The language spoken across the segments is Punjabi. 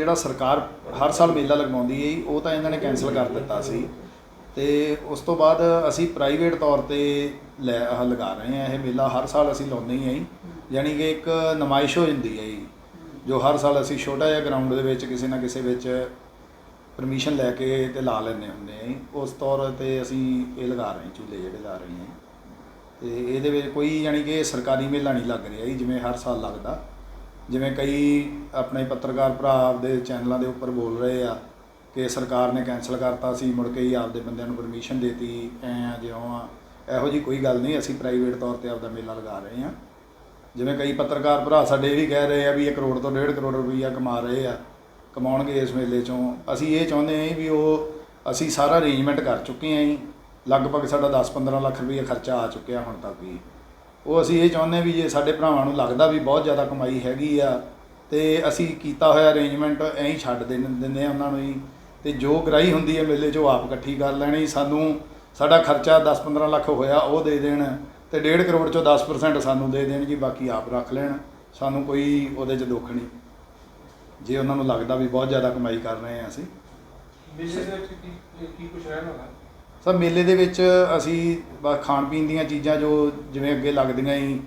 ਜਿਹੜਾ ਸਰਕਾਰ ਹਰ ਸਾਲ ਮੇਲਾ ਲਗਵਾਉਂਦੀ ਹੈ ਜੀ, ਉਹ ਤਾਂ ਇਹਨਾਂ ਨੇ ਕੈਨਸਲ ਕਰ ਦਿੱਤਾ ਸੀ। ਤੇ ਉਸ ਤੋਂ ਬਾਅਦ ਅਸੀਂ ਪ੍ਰਾਈਵੇਟ ਤੌਰ ਤੇ ਲੈ ਆਹ ਲਗਾ ਰਹੇ ਹਾਂ ਇਹ ਮੇਲਾ ਹਰ ਸਾਲ ਅਸੀਂ ਲਾਉਂਦੇ ਹੀ ਹਾਂ ਜੀ। ਯਾਨੀ ਕਿ ਇੱਕ ਨਮਾਇਸ਼ ਹੋ ਜਾਂਦੀ ਹੈ ਜੀ ਜੋ ਹਰ ਸਾਲ ਅਸੀਂ ਛੋਟਾ ਜਿਹਾ ਗਰਾਊਂਡ ਦੇ ਵਿੱਚ ਕਿਸੇ ਨਾ ਕਿਸੇ ਵਿੱਚ ਪਰਮਿਸ਼ਨ ਲੈ ਕੇ ਤੇ ਲਾ ਲੈਂਦੇ ਹੁੰਦੇ ਹਾਂ ਜੀ। ਉਸ ਤੌਰ ਤੇ ਅਸੀਂ ਇਹ ਲਗਾ ਰਹੇ ਹਾਂ ਝੂਲੇ ਜਿਹੜੇ ਲਾ ਰਹੇ ਹਾਂ ਤੇ ਇਹਦੇ ਵਿੱਚ ਕੋਈ ਯਾਨੀ ਕਿ ਸਰਕਾਰੀ ਮੇਲਾ ਨਹੀਂ ਲੱਗ ਰਿਹਾ ਜੀ ਜਿਵੇਂ ਹਰ ਸਾਲ ਲੱਗਦਾ। ਜਿਵੇਂ ਕਈ ਆਪਣੇ ਪੱਤਰਕਾਰ ਭਰਾ ਆਪਦੇ ਚੈਨਲਾਂ ਦੇ ਉੱਪਰ ਬੋਲ ਰਹੇ ਆ ਕਿ ਸਰਕਾਰ ਨੇ ਕੈਨਸਲ ਕਰਤਾ ਸੀ, ਮੁੜ ਕੇ ਹੀ ਆਪਦੇ ਬੰਦਿਆਂ ਨੂੰ ਪਰਮਿਸ਼ਨ ਦੇਤੀ, ਐ ਆ, ਜਿਉਂ ਆ। ਇਹੋ ਜੀ ਕੋਈ ਗੱਲ ਨਹੀਂ, ਅਸੀਂ ਪ੍ਰਾਈਵੇਟ ਤੌਰ ਤੇ ਆਪਦਾ ਮੇਲਾ ਲਗਾ ਰਹੇ ਹਾਂ। ਜਿਵੇਂ ਕਈ ਪੱਤਰਕਾਰ ਭਰਾ ਸਾਡੇ ਇਹ ਵੀ ਕਹਿ ਰਹੇ ਆ ਵੀ 1 ਕਰੋੜ ਤੋਂ 1.5 ਕਰੋੜ ਰੁਪਈਆ ਕਮਾ ਰਹੇ ਆ, ਕਮਾਉਣਗੇ ਇਸ ਮੇਲੇ ਚੋਂ। ਅਸੀਂ ਇਹ ਚਾਹੁੰਦੇ ਹਾਂ ਵੀ ਉਹ, ਅਸੀਂ ਸਾਰਾ ਅਰੇਂਜਮੈਂਟ ਕਰ ਚੁੱਕੇ ਹਾਂ ਜੀ। ਲਗਭਗ ਸਾਡਾ 10-15 ਲੱਖ ਰੁਪਈਆ ਖਰਚਾ ਆ ਚੁੱਕਿਆ ਹੁਣ ਤੱਕ ਵੀ ਉਹ ਅਸੀਂ ਇਹ ਚਾਹੁੰਦੇ ਵੀ ਜੇ ਸਾਡੇ ਭਰਾਵਾਂ ਨੂੰ ਲੱਗਦਾ ਵੀ ਬਹੁਤ ਜ਼ਿਆਦਾ ਕਮਾਈ ਹੈਗੀ ਆ, ਤੇ ਅਸੀਂ ਕੀਤਾ ਹੋਇਆ ਅਰੇਂਜਮੈਂਟ ਐਂ ਹੀ ਛੱਡ ਦੇ ਦਿੰਦੇ ਆ ਉਹਨਾਂ ਨੂੰ ਹੀ ਤੇ ਜੋ ਗ੍ਰਾਈ ਹੁੰਦੀ ਹੈ ਮੇਲੇ 'ਚ ਉਹ ਆਪ ਇਕੱਠੀ ਕਰ ਲੈਣੀ। ਸਾਨੂੰ ਸਾਡਾ ਖਰਚਾ 10-15 ਲੱਖ ਹੋਇਆ, ਉਹ ਦੇ ਦੇਣ ਤੇ 1.5 ਕਰੋੜ ਚੋਂ 10% ਸਾਨੂੰ ਦੇ ਦੇਣ ਜੀ, ਬਾਕੀ ਆਪ ਰੱਖ ਲੈਣ। ਸਾਨੂੰ ਕੋਈ ਉਹਦੇ 'ਚ ਦੁੱਖ ਨਹੀਂ। ਜੇ ਉਹਨਾਂ ਨੂੰ ਲੱਗਦਾ ਵੀ ਬਹੁਤ ਜ਼ਿਆਦਾ ਕਮਾਈ ਕਰ ਰਹੇ ਆ ਅਸੀਂ। ਮੇਲੇ ਵਿੱਚ ਕੀ ਕੀ ਕੁਝ ਰਹਿਣ ਵਾਲਾ? ਸਰ, ਮੇਲੇ ਦੇ ਵਿੱਚ ਅਸੀਂ ਬਸ ਖਾਣ ਪੀਣ ਦੀਆਂ ਚੀਜ਼ਾਂ ਜੋ ਜਿਵੇਂ ਅੱਗੇ ਲੱਗਦੀਆਂ ਹੀ,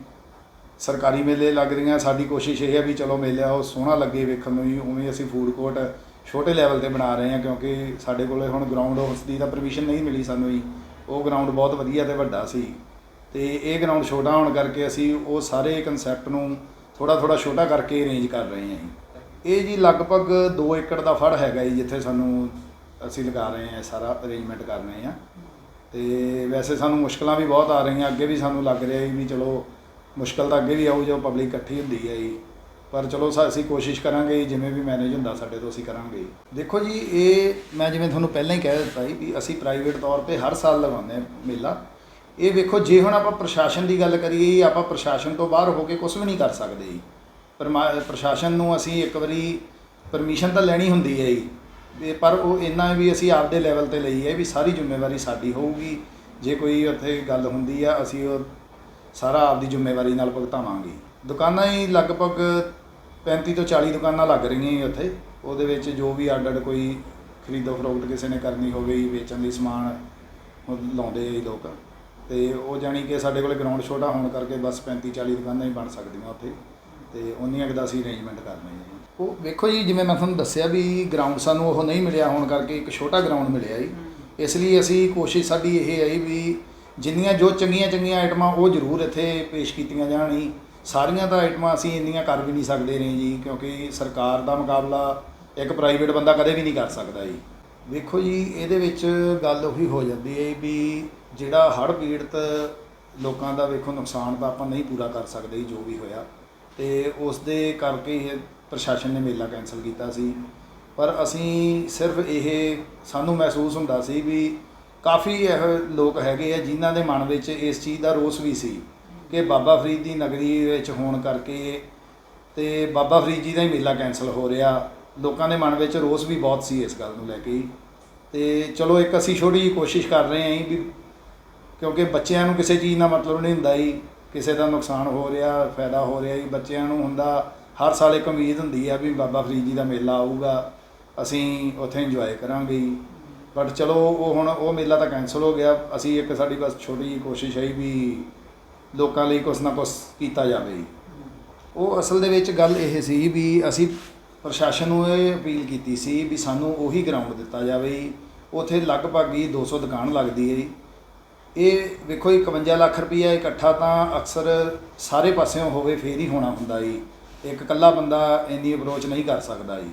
ਸਰਕਾਰੀ ਮੇਲੇ ਲੱਗਦੀਆਂ, ਸਾਡੀ ਕੋਸ਼ਿਸ਼ ਇਹ ਹੈ ਵੀ ਚਲੋ ਮੇਲਾ ਉਹ ਸੋਹਣਾ ਲੱਗੇ ਵੇਖਣ ਨੂੰ ਜੀ ਉਵੇਂ ਅਸੀਂ ਫੂਡ ਕੋਰਟ ਛੋਟੇ ਲੈਵਲ ਤੇ ਬਣਾ ਰਹੇ ਹਾਂ, ਕਿਉਂਕਿ ਸਾਡੇ ਕੋਲੇ ਹੁਣ ਗਰਾਊਂਡ ਉਸ ਦੀ ਤਾਂ ਪਰਮਿਸ਼ਨ ਨਹੀਂ ਮਿਲੀ ਸਾਨੂੰ ਜੀ ਉਹ ਗਰਾਊਂਡ ਬਹੁਤ ਵਧੀਆ ਤੇ ਵੱਡਾ ਸੀ। ਤੇ ਇਹ ਗਰਾਊਂਡ ਛੋਟਾ ਹੋਣ ਕਰਕੇ ਅਸੀਂ ਉਹ ਸਾਰੇ ਕਨਸੈਪਟ ਨੂੰ ਥੋੜਾ ਥੋੜਾ ਛੋਟਾ ਕਰਕੇ ਅਰੇਂਜ ਕਰ ਰਹੇ ਹਾਂ ਜੀ। ਇਹ ਜੀ ਲਗਭਗ 2 ਏਕੜ ਦਾ ਫੜ ਹੈਗਾ ਜੀ, ਜਿੱਥੇ ਸਾਨੂੰ ਅਸੀਂ ਲਗਾ ਰਹੇ ਹਾਂ ਸਾਰਾ ਅਰੇਂਜਮੈਂਟ ਕਰ ਰਹੇ ਹਾਂ। ਤੇ ਵੈਸੇ ਸਾਨੂੰ ਮੁਸ਼ਕਲਾਂ ਵੀ ਬਹੁਤ ਆ ਰਹੀਆਂ ਅੱਗੇ ਵੀ ਸਾਨੂੰ ਲੱਗ ਰਿਹਾ ਜੀ ਵੀ ਚਲੋ ਮੁਸ਼ਕਲ ਤਾਂ ਅੱਗੇ ਵੀ ਆਊ ਜੋ ਪਬਲਿਕ ਇਕੱਠੀ ਹੁੰਦੀ ਹੈ ਜੀ। ਪਰ ਚਲੋ ਸਾ- ਅਸੀਂ ਕੋਸ਼ਿਸ਼ ਕਰਾਂਗੇ ਜੀ, ਜਿਵੇਂ ਵੀ ਮੈਨੇਜ ਹੁੰਦਾ ਸਾਡੇ ਤੋਂ ਅਸੀਂ ਕਰਾਂਗੇ ਜੀ। ਦੇਖੋ ਜੀ ਇਹ ਮੈਂ ਜਿਵੇਂ ਤੁਹਾਨੂੰ ਪਹਿਲਾਂ ਹੀ ਕਹਿ ਦਿੱਤਾ ਜੀ ਵੀ ਅਸੀਂ ਪ੍ਰਾਈਵੇਟ ਤੌਰ ਤੇ ਹਰ ਸਾਲ ਲਗਾਉਂਦੇ ਹਾਂ ਮੇਲਾ। ਇਹ ਵੇਖੋ ਜੇ ਹੁਣ ਆਪਾਂ ਪ੍ਰਸ਼ਾਸਨ ਦੀ ਗੱਲ ਕਰੀਏ ਆਪਾਂ ਪ੍ਰਸ਼ਾਸਨ ਤੋਂ ਬਾਹਰ ਹੋ ਕੇ ਕੁਝ ਵੀ ਨਹੀਂ ਕਰ ਸਕਦੇ ਜੀ। ਪਰਮਾ- ਪ੍ਰਸ਼ਾਸਨ ਨੂੰ ਅਸੀਂ ਇੱਕ ਵਾਰੀ ਪਰਮਿਸ਼ਨ ਤਾਂ ਲੈਣੀ ਹੁੰਦੀ ਹੈ ਜੀ। ਤੇ ਪਰ ਉਹ ਇੰਨਾ ਵੀ ਅਸੀਂ ਆਪਦੇ ਲੈਵਲ ਤੇ ਲਈ ਹੈ ਵੀ ਸਾਰੀ ਜ਼ਿੰਮੇਵਾਰੀ ਸਾਡੀ ਹੋਊਗੀ। ਜੇ ਕੋਈ ਉੱਥੇ ਗੱਲ ਹੁੰਦੀ ਆ, ਅਸੀਂ ਉਹ ਸਾਰਾ ਆਪਦੀ ਜ਼ਿੰਮੇਵਾਰੀ ਨਾਲ ਭੁਗਤਾਵਾਂਗੇ। ਦੁਕਾਨਾਂ ਹੀ ਲਗਭਗ 35 ਤੋਂ 40 ਦੁਕਾਨਾਂ ਲੱਗ ਰਹੀਆਂ ਜੀ ਉੱਥੇ। ਉਹਦੇ ਵਿੱਚ ਜੋ ਵੀ ਅੱਡ ਅੱਡ ਕੋਈ ਖਰੀਦੋ ਫਰੋਖਤ ਕਿਸੇ ਨੇ ਕਰਨੀ ਹੋਵੇ, ਵੇਚਣ ਲਈ ਸਮਾਨ ਉਹ ਲਾਉਂਦੇ ਆ ਜੀ ਲੋਕ। ਤੇ ਉਹ ਜਾਣੀ ਕਿ ਸਾਡੇ ਕੋਲ ਗਰਾਊਂਡ ਛੋਟਾ ਹੋਣ ਕਰਕੇ ਬਸ 35 40 ਦੁਕਾਨਾਂ ਹੀ ਬਣ ਸਕਦੀਆਂ ਉੱਥੇ। ਤੇ ਉਨੀਆਂ ਕੁ ਦਾ ਅਸੀਂ ਅਰੇਂਜਮੈਂਟ ਕਰਨਾ ਹੈ ਜੀ ਉਹ ਵੇਖੋ ਜੀ ਜਿਵੇਂ ਮੈਂ ਤੁਹਾਨੂੰ ਦੱਸਿਆ ਵੀ ਗਰਾਊਂਡ ਸਾਨੂੰ ਉਹ ਨਹੀਂ ਮਿਲਿਆ ਹੋਣ ਕਰਕੇ ਇੱਕ ਛੋਟਾ ਗਰਾਊਂਡ ਮਿਲਿਆ ਜੀ। ਇਸ ਲਈ ਅਸੀਂ ਕੋਸ਼ਿਸ਼ ਸਾਡੀ ਇਹ ਹੈ ਜੀ ਵੀ ਜਿੰਨੀਆਂ ਜੋ ਚੰਗੀਆਂ ਚੰਗੀਆਂ ਆਈਟਮਾਂ ਉਹ ਜ਼ਰੂਰ ਇੱਥੇ ਪੇਸ਼ ਕੀਤੀਆਂ ਜਾਣ ਜੀ। ਸਾਰੀਆਂ ਤਾਂ ਆਈਟਮਾਂ ਅਸੀਂ ਇੰਨੀਆਂ ਕਰ ਵੀ ਨਹੀਂ ਸਕਦੇ ਨੇ ਜੀ ਕਿਉਂਕਿ ਸਰਕਾਰ ਦਾ ਮੁਕਾਬਲਾ ਇੱਕ ਪ੍ਰਾਈਵੇਟ ਬੰਦਾ ਕਦੇ ਵੀ ਨਹੀਂ ਕਰ ਸਕਦਾ ਜੀ। ਵੇਖੋ ਜੀ ਇਹਦੇ ਵਿੱਚ ਗੱਲ ਉਹੀ ਹੋ ਜਾਂਦੀ ਹੈ ਵੀ ਜਿਹੜਾ ਹੜ੍ਹ ਪੀੜਤ ਲੋਕਾਂ ਦਾ ਵੇਖੋ ਨੁਕਸਾਨ ਤਾਂ ਆਪਾਂ ਨਹੀਂ ਪੂਰਾ ਕਰ ਸਕਦੇ ਜੀ ਜੋ ਵੀ ਹੋਇਆ। ਤੇ ਉਸ ਦੇ ਕਰਕੇ ਇਹ ਪ੍ਰਸ਼ਾਸਨ ਨੇ ਮੇਲਾ ਕੈਨਸਲ ਕੀਤਾ ਸੀ। ਪਰ ਅਸੀਂ ਸਿਰਫ ਇਹ ਸਾਨੂੰ ਮਹਿਸੂਸ ਹੁੰਦਾ ਸੀ ਵੀ ਕਾਫੀ ਇਹ ਲੋਕ ਹੈਗੇ ਆ ਜਿਨ੍ਹਾਂ ਦੇ ਮਨ ਵਿੱਚ ਇਸ ਚੀਜ਼ ਦਾ ਰੋਸ ਵੀ ਸੀ ਕਿ ਬਾਬਾ ਫਰੀਦ ਦੀ ਨਗਰੀ ਵਿੱਚ ਹੋਣ ਕਰਕੇ ਤੇ ਬਾਬਾ ਫਰੀਦ ਜੀ ਦਾ ਹੀ ਮੇਲਾ ਕੈਨਸਲ ਹੋ ਰਿਹਾ। ਲੋਕਾਂ ਦੇ ਮਨ ਵਿੱਚ ਰੋਸ ਵੀ ਬਹੁਤ ਸੀ ਇਸ ਗੱਲ ਨੂੰ ਲੈ ਕੇ। ਤੇ ਚਲੋ ਇੱਕ ਅਸੀਂ ਛੋਟੀ ਜਿਹੀ ਕੋਸ਼ਿਸ਼ ਕਰ ਰਹੇ ਹਾਂ ਜੀ ਵੀ ਕਿਉਂਕਿ ਬੱਚਿਆਂ ਨੂੰ ਕਿਸੇ ਚੀਜ਼ ਦਾ ਮਤਲਬ ਨਹੀਂ ਹੁੰਦਾ ਜੀ। ਕਿਸੇ ਦਾ ਨੁਕਸਾਨ ਹੋ ਰਿਹਾ, ਫਾਇਦਾ ਹੋ ਰਿਹਾ ਜੀ, ਬੱਚਿਆਂ ਨੂੰ ਹੁੰਦਾ, ਹਰ ਸਾਲ ਇੱਕ ਉਮੀਦ ਹੁੰਦੀ ਆ ਵੀ ਬਾਬਾ ਫਰੀਦ ਜੀ ਦਾ ਮੇਲਾ ਆਊਗਾ, ਅਸੀਂ ਉੱਥੇ ਇੰਜੋਏ ਕਰਾਂਗੇ ਬਟ ਚਲੋ, ਉਹ ਹੁਣ, ਉਹ ਮੇਲਾ ਤਾਂ ਕੈਨਸਲ ਹੋ ਗਿਆ, ਅਸੀਂ ਇੱਕ ਸਾਡੀ ਬਸ ਛੋਟੀ ਜਿਹੀ ਕੋਸ਼ਿਸ਼ ਹੈ ਵੀ ਲੋਕਾਂ ਲਈ ਕੁਛ ਨਾ ਕੁਛ ਕੀਤਾ ਜਾਵੇ ਜੀ। ਉਹ ਅਸਲ ਦੇ ਵਿੱਚ ਗੱਲ ਇਹ ਸੀ ਵੀ ਅਸੀਂ ਪ੍ਰਸ਼ਾਸਨ ਨੂੰ ਇਹ ਅਪੀਲ ਕੀਤੀ ਸੀ ਵੀ ਸਾਨੂੰ ਉਹੀ ਗਰਾਊਂਡ ਦਿੱਤਾ ਜਾਵੇ ਉੱਥੇ ਲਗਭਗ ਹੀ 200 ਦੁਕਾਨ ਲੱਗਦੀ ਹੈ ਜੀ। ਇਹ ਵੇਖੋ ਜੀ 51 ਲੱਖ ਰੁਪਈਆ ਇਕੱਠਾ ਤਾਂ ਅਕਸਰ ਸਾਰੇ ਪਾਸਿਓਂ ਹੋਵੇ, ਫੇਰ ਹੀ ਹੋਣਾ ਹੁੰਦਾ ਜੀ। ਇੱਕ ਇਕੱਲਾ ਬੰਦਾ ਇੰਨੀ ਅਪਰੋਚ ਨਹੀਂ ਕਰ ਸਕਦਾ ਜੀ।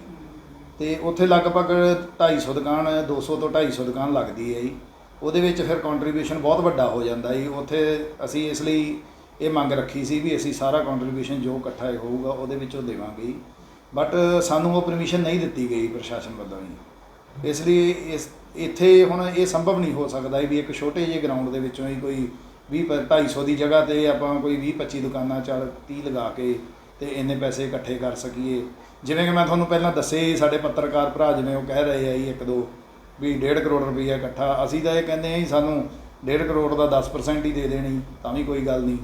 ਤੇ ਉੱਥੇ ਲਗਭਗ 250 ਦੁਕਾਨ 200 ਤੋਂ 250 ਦੁਕਾਨ ਲੱਗਦੀ ਹੈ ਜੀ। ਉਹਦੇ ਵਿੱਚ ਫਿਰ ਕੰਟਰੀਬਿਊਸ਼ਨ ਬਹੁਤ ਵੱਡਾ ਹੋ ਜਾਂਦਾ ਜੀ। ਉੱਥੇ ਅਸੀਂ ਇਸ ਲਈ ਇਹ ਮੰਗ ਰੱਖੀ ਸੀ ਵੀ ਅਸੀਂ ਸਾਰਾ ਕੰਟਰੀਬਿਊਸ਼ਨ ਜੋ ਇਕੱਠਾ ਹੋਊਗਾ ਉਹਦੇ ਵਿੱਚੋਂ ਦੇਵਾਂਗੇ ਬਟ ਸਾਨੂੰ ਉਹ ਪਰਮਿਸ਼ਨ ਨਹੀਂ ਦਿੱਤੀ ਗਈ ਪ੍ਰਸ਼ਾਸਨ ਵੱਲੋਂ ਜੀ। ਇਸ ਲਈ ਇਸ, ਇੱਥੇ ਹੁਣ ਇਹ ਸੰਭਵ ਨਹੀਂ ਹੋ ਸਕਦਾ ਵੀ ਇੱਕ ਛੋਟੇ ਜਿਹੇ ਗਰਾਊਂਡ ਦੇ ਵਿੱਚੋਂ ਹੀ ਕੋਈ 20 250 ਦੀ ਜਗ੍ਹਾ ਤੇ ਆਪਾਂ ਕੋਈ 20 25 ਦੁਕਾਨਾਂ ਚੱਲ 30 ਲਗਾ ਕੇ ਤੇ ਇੰਨੇ ਪੈਸੇ ਇਕੱਠੇ ਕਰ ਸਕੀਏ। ਜਿਵੇਂ ਕਿ ਮੈਂ ਤੁਹਾਨੂੰ ਪਹਿਲਾਂ ਦੱਸੇ ਸਾਡੇ ਪੱਤਰਕਾਰ ਭਰਾ ਜਿਵੇਂ ਉਹ ਕਹਿ ਰਹੇ ਆ ਜੀ ਇੱਕ ਦੋ ਵੀ 1.5 ਕਰੋੜ ਰੁਪਈਆ ਇਕੱਠਾ। ਅਸੀਂ ਤਾਂ ਇਹ ਕਹਿੰਦੇ ਆ ਜੀ, ਸਾਨੂੰ 1.5 ਕਰੋੜ ਦਾ 10% ਹੀ ਦੇ ਦੇਣੀ, ਤਾਂ ਵੀ ਕੋਈ ਗੱਲ ਨਹੀਂ।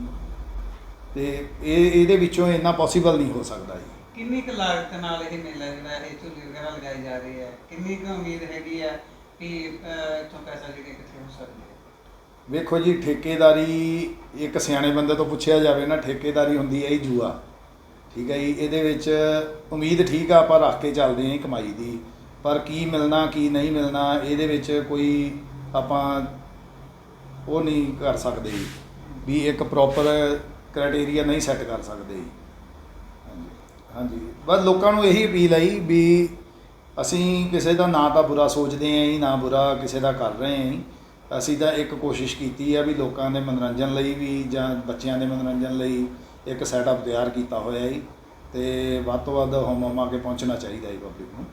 ਤੇ ਇਹ, ਇਹਦੇ ਵਿੱਚੋਂ ਇੰਨਾ ਪੋਸੀਬਲ ਨਹੀਂ ਹੋ ਸਕਦਾ ਜੀ। ਕਿੰਨੀ ਕੁ ਲਾਗਤ ਨਾਲ ਇਹ ਮੇਲਾ ਜਿਹੜਾ ਇਹ ਝੂਲੇ ਵਗੈਰਾ ਲਗਾਏ ਜਾ ਰਹੀ ਹੈ ਕਿੰਨੀ ਕੁ ਉਮੀਦ ਹੈਗੀ ਹੈ ਕਿ ਅਹ, ਇੱਥੋਂ ਪੈਸਾ ਜਿਹੜੇ ਇਕੱਠੇ ਹੋ ਸਕਦੇ ਹੈ ਵੇਖੋ ਜੀ ਠੇਕੇਦਾਰੀ ਇੱਕ ਸਿਆਣੇ ਬੰਦੇ ਤੋਂ ਪੁੱਛਿਆ ਜਾਵੇ ਨਾ ਠੇਕੇਦਾਰੀ ਹੁੰਦੀ ਹੈ ਇਹ ਜੂਆ। ਠੀਕ ਹੈ ਜੀ ਇਹਦੇ ਵਿੱਚ ਉਮੀਦ ਠੀਕ ਆ ਆਪਾਂ ਰੱਖ ਕੇ ਚੱਲਦੇ ਹਾਂ ਕਮਾਈ ਦੀ। ਪਰ ਕੀ ਮਿਲਣਾ ਕੀ ਨਹੀਂ ਮਿਲਣਾ ਇਹਦੇ ਵਿੱਚ ਕੋਈ ਆਪਾਂ ਉਹ ਨਹੀਂ ਕਰ ਸਕਦੇ। ਵੀ ਇੱਕ ਪ੍ਰੋਪਰ ਕ੍ਰਾਈਟੇਰੀਆ ਨਹੀਂ ਸੈੱਟ ਕਰ ਸਕਦੇ। ਹਾਂਜੀ। ਬਸ ਲੋਕਾਂ ਨੂੰ ਇਹੀ ਅਪੀਲ ਆਈ ਵੀ ਅਸੀਂ ਕਿਸੇ ਦਾ ਨਾ ਤਾਂ ਬੁਰਾ ਸੋਚਦੇ ਹਾਂ ਜੀ, ਨਾ ਬੁਰਾ ਕਿਸੇ ਦਾ ਕਰ ਰਹੇ ਹਾਂ ਜੀ। ਅਸੀਂ ਤਾਂ ਇੱਕ ਕੋਸ਼ਿਸ਼ ਕੀਤੀ ਹੈ ਵੀ ਲੋਕਾਂ ਦੇ ਮਨੋਰੰਜਨ ਲਈ ਵੀ ਜਾਂ ਬੱਚਿਆਂ ਦੇ ਮਨੋਰੰਜਨ ਲਈ ਇੱਕ ਸੈਟਅਪ ਤਿਆਰ ਕੀਤਾ ਹੋਇਆ ਜੀ। ਤੇ ਵੱਧ ਤੋਂ ਵੱਧ ਹੋਮ ਹੋਮ ਆ ਕੇ ਪਹੁੰਚਣਾ ਚਾਹੀਦਾ ਜੀ ਪਬਲਿਕ ਨੂੰ।